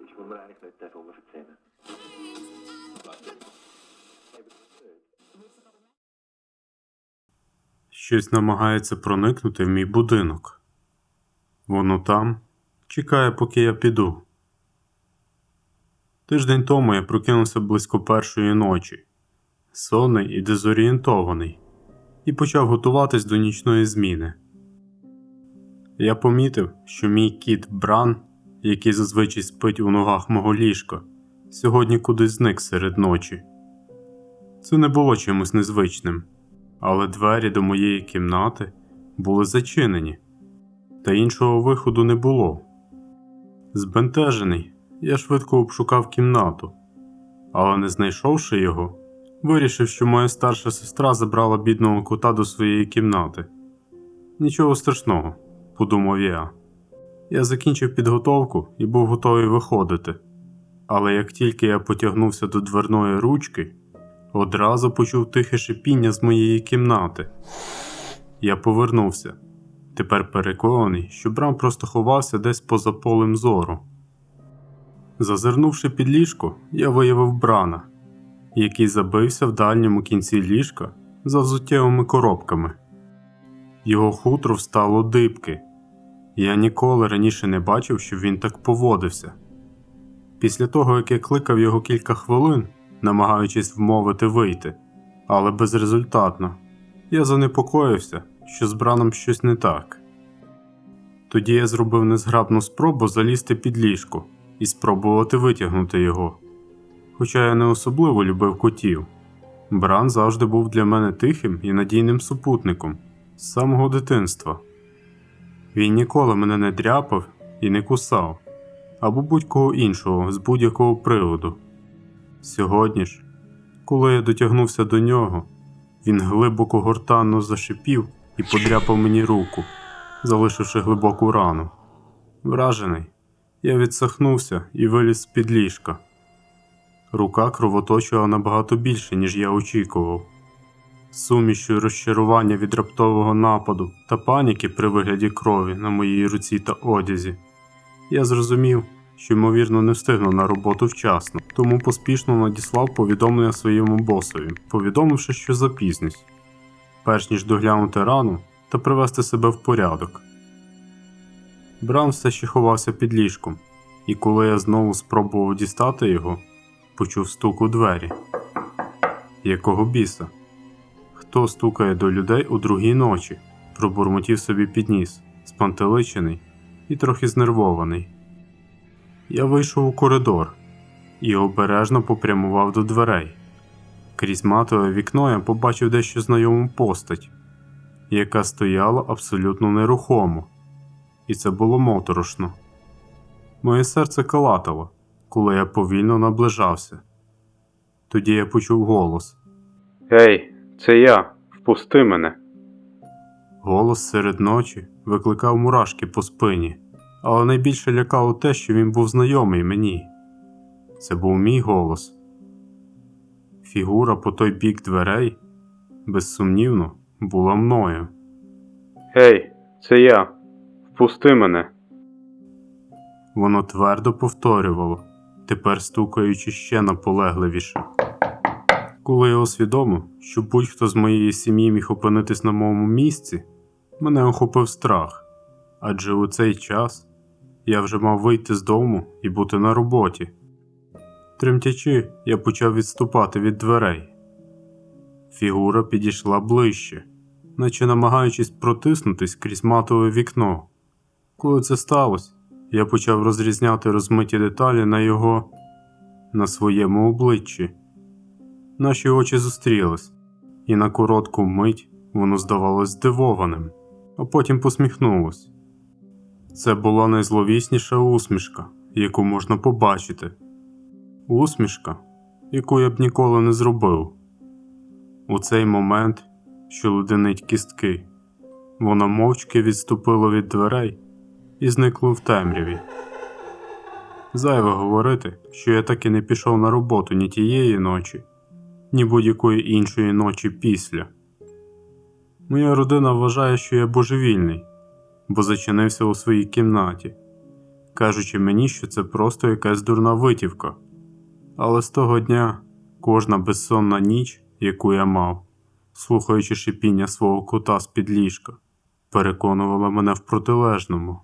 Ich wundere eigentlich nicht, Roman erzählen. Щось намагається проникнути в мій будинок. Воно там чекає, поки я піду. Тиждень тому я прокинувся близько першої ночі, сонний і дезорієнтований, і почав готуватись до нічної зміни. Я помітив, що мій кіт Бран, який зазвичай спить у ногах мого ліжка, сьогодні кудись зник серед ночі. Це не було чимось незвичним але двері до моєї кімнати були зачинені, та іншого виходу не було. Збентежений, я швидко обшукав кімнату, але не знайшовши його, вирішив, що моя старша сестра забрала бідного кота до своєї кімнати. Нічого страшного, подумав я. Я закінчив підготовку і був готовий виходити. Але як тільки я потягнувся до дверної ручки, Одразу почув тихе шипіння з моєї кімнати. Я повернувся. Тепер переконаний, що Брам просто ховався десь поза полем зору. Зазирнувши під ліжко, я виявив Брана, який забився в дальньому кінці ліжка за взуттєвими коробками. Його хутро встало дибки. Я ніколи раніше не бачив, щоб він так поводився. Після того, як я кликав його кілька хвилин, намагаючись вмовити вийти, але безрезультатно. Я занепокоївся, що з браном щось не так. Тоді я зробив незграбну спробу залізти під ліжко і спробувати витягнути його. Хоча я не особливо любив котів. Бран завжди був для мене тихим і надійним супутником з самого дитинства. Він ніколи мене не дряпав і не кусав, або будь-кого іншого з будь-якого приводу. Сьогодні ж, коли я дотягнувся до нього, він глибоко гортанно зашипів і подряпав мені руку, залишивши глибоку рану. Вражений, я відсахнувся і виліз з під ліжка. Рука кровоточила набагато більше, ніж я очікував. Сумішю розчарування від раптового нападу та паніки при вигляді крові на моїй руці та одязі, я зрозумів, що ймовірно не встигну на роботу вчасно, тому поспішно надіслав повідомлення своєму босові, повідомивши, що запізнюсь, перш ніж доглянути рану та привести себе в порядок. Бран все ще ховався під ліжком, і коли я знову спробував дістати його, почув стук у двері. Якого біса? Хто стукає до людей у другій ночі? пробурмотів собі підніс, спантеличений і трохи знервований. Я вийшов у коридор і обережно попрямував до дверей. Крізь матове вікно я побачив дещо знайому постать, яка стояла абсолютно нерухомо, і це було моторошно. Моє серце калатало, коли я повільно наближався. Тоді я почув голос Гей, це я, впусти мене. Голос серед ночі викликав мурашки по спині але найбільше лякало те, що він був знайомий мені. Це був мій голос. Фігура по той бік дверей, безсумнівно, була мною. Гей, це я. Впусти мене. Воно твердо повторювало, тепер стукаючи ще наполегливіше. Коли я усвідомив, що будь-хто з моєї сім'ї міг опинитись на моєму місці, мене охопив страх, адже у цей час я вже мав вийти з дому і бути на роботі. Тремтячи, я почав відступати від дверей. Фігура підійшла ближче, наче намагаючись протиснутись крізь матове вікно. Коли це сталося, я почав розрізняти розмиті деталі на його, на своєму обличчі. Наші очі зустрілись, і на коротку мить воно здавалось здивованим, а потім посміхнулось. Це була найзловісніша усмішка, яку можна побачити. Усмішка, яку я б ніколи не зробив. У цей момент, що леденить кістки, вона мовчки відступила від дверей і зникла в темряві. Зайве говорити, що я так і не пішов на роботу ні тієї ночі, ні будь-якої іншої ночі після. Моя родина вважає, що я божевільний бо зачинився у своїй кімнаті. кажучи мені, що це просто якась дурна витівка. Але з того дня кожна безсонна ніч, яку я мав, слухаючи шипіння свого кота з-під ліжка, переконувала мене в протилежному.